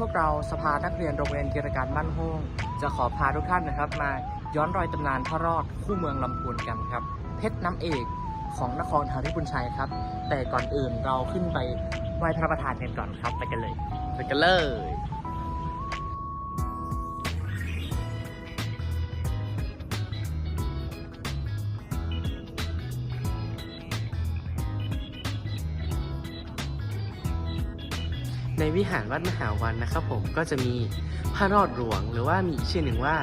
พวกเราสภานักเรียนโรงเรียนกิจการบ้านโฮงจะขอพาทุกท่านนะครับ มาย้อนรอยตำนานพระรอดคู่เมืองลำพูนกันครับ เพชรน้ำเอกของนครหาริบุญชัยครับ แต่ก่อนอื่นเราขึ้นไปไหว้พระประธานกันก่อนครับ ไปกันเลย ไปกันเลย ในวิหารวัดมหาวันนะครับผมก็จะมีพระรอดหลวง หรือว่ามีชื่อหนึ่งว่า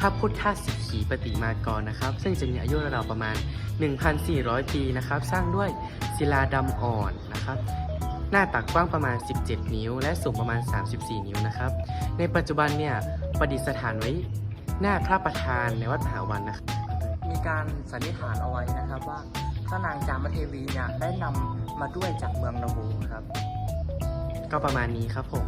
พระพุทธสิกขีปฏิมากรนะครับ ซึ่งจะมีอายุราวๆประมาณ 1,400 ปีนะครับ สร้างด้วยศิลาดำอ่อนนะครับ หน้าตักกว้างประมาณ 17 นิ้ว และสูงประมาณ 34 นิ้วนะครับ ในปัจจุบันเนี่ยประดิษฐานไว้หน้าพระประธานในวัดมหาวันนะครับมีการสันนิษฐานเอาไว้นะครับว่าพระนางจามเทวีเนี่ยได้นำมาด้วยจากเมืองนาบูครับ ก็ประมาณนี้ครับผม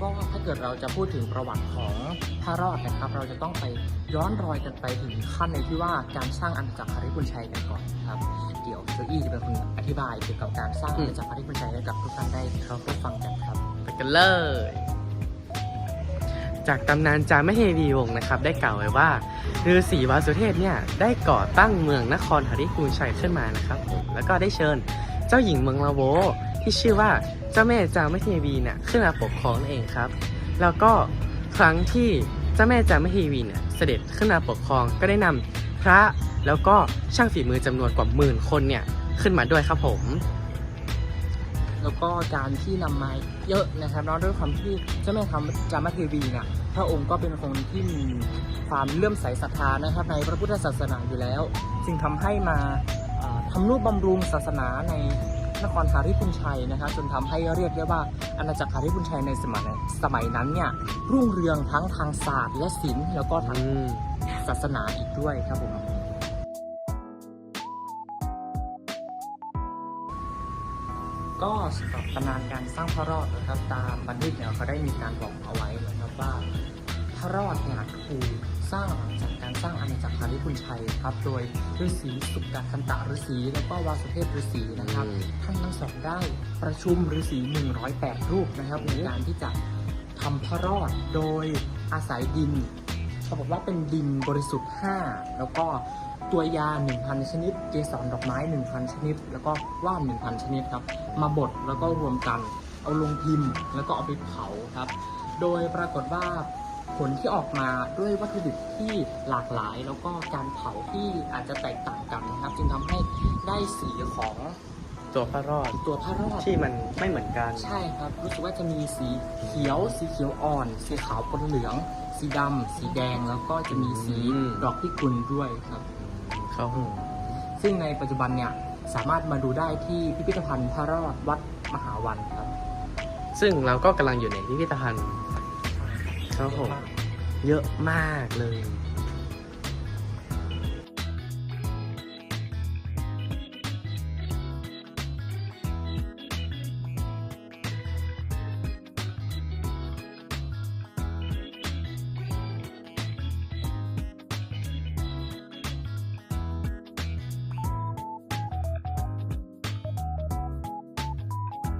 ก็ถ้าเกิดเราจะพูดถึงประวัติของพระรอดนะครับ เราจะต้องไปย้อนรอยกันไปถึงขั้นในที่ว่าการสร้างอาณาจักรหาริบุญชัยกันก่อนครับ เดี๋ยวโจอี้จะเป็นคนอธิบายเกี่ยวกับการสร้างอาณาจักรหาริบุญชัยให้กับทุกท่านได้รับฟังกันครับ ไปกันเลย จากตำนานจามเทวีวงศ์นะครับ ได้กล่าวไว้ว่าฤาษีวาสุเทพเนี่ยได้ก่อตั้งเมืองนครหริพูนชัยขึ้นมานะครับผมแล้วก็ได้เชิญเจ้าหญิงเมืองลาโวที่ชื่อว่าเจ้าแม่จามเทวีเนี่ยขึ้นมาปกครองนั่นเองครับ แล้วก็ครั้งที่เจ้าแม่จามเทวีเนี่ยเสด็จขึ้นมาปกครองก็ได้นำพระแล้วก็ช่างฝีมือจำนวนกว่าหมื่นคนเนี่ยขึ้นมาด้วยครับผม แล้วก็การที่นำมาเยอะนะครับเนาะด้วยความที่เจ้าแม่คำจามเทวีเนี่ยพระองค์ก็เป็นคนที่มีความเลื่อมใสศรัทธานะครับ ในพระพุทธศาสนาอยู่แล้ว จึงทำให้มาอ่าทำนุบำรุงศาสนาในนครหาริพุนชัยนะครับจนทำให้เรียกได้ว่าอาณาจักรหาริพุนชัยในสมัยสมัยนั้นเนี่ยรุ่งเรืองทั้งทางศาสตร์และศิลป์แล้วก็ทางศาสนาอีกด้วยครับผม ก็สำหรับตำนานการสร้างพระรอดนะครับ ตามบันทึกเนี่ยเขาได้มีการบอกเอาไว้นะครับว่าพระรอดเนี่ยถูกสร้างหลังจากการสร้างอาณาจักรหาริพุนชัยครับ โดยฤาษีสุกดาคันตะฤาษีแล้วก็วาสุเทพฤาษีนะครับท่านทั้งสองได้ประชุมฤาษี108 รูปนะครับในการที่จะทำพระรอดโดยอาศัยดินเขาบอกว่าเป็นดินบริสุทธิ์ 5 แล้วก็ ตัวยา 1,000 ชนิด เกสรดอกไม้ 1,000 ชนิด แล้วก็ว่าน1,000 ชนิดครับ มาบดแล้วก็รวมกัน เอาลงพิมพ์ แล้วก็เอาไปเผาครับ โดยปรากฏว่าผลที่ออกมาด้วยวัตถุดิบที่หลากหลาย แล้วก็การเผาที่อาจจะแตกต่างกันนะครับ จึงทำให้ได้สีของตัวพระรอดตัวพระรอดที่มันไม่เหมือนกัน ใช่ครับ รู้สึกว่าจะมีสีเขียว สีเขียวอ่อน สีขาวปนเหลือง สีดำสีแดงแล้วก็จะมีสีอืมดอกพิกุลด้วยครับ เขาหูซึ่งในปัจจุบันเนี่ยสามารถมาดูได้ที่พิพิธภัณฑ์พระรอดวัดมหาวันครับ ซึ่งเราก็กำลังอยู่ในพิพิธภัณฑ์ครับผม เยอะมากเลย